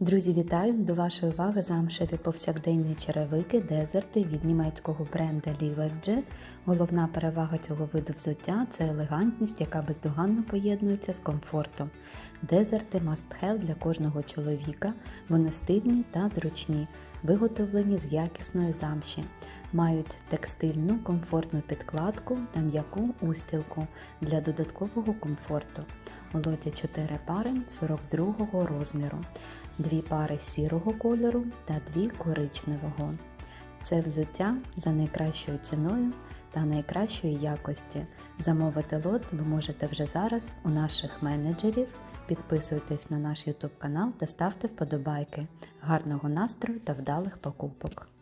Друзі, вітаю! До вашої уваги замшеві повсякденні черевики дезерти від німецького бренда Liverge. Головна перевага цього виду взуття це елегантність, яка бездоганно поєднується з комфортом. Дезерти must have для кожного чоловіка, вони стильні та зручні, виготовлені з якісної замші. Мають текстильну комфортну підкладку та м'яку устілку для додаткового комфорту. Лоті 4 пари 42 розміру, 2 пари сірого кольору та дві коричневого. Це взуття за найкращою ціною та найкращої якості. Замовити лот ви можете вже зараз у наших менеджерів. Підписуйтесь на наш YouTube канал та ставте вподобайки. Гарного настрою та вдалих покупок!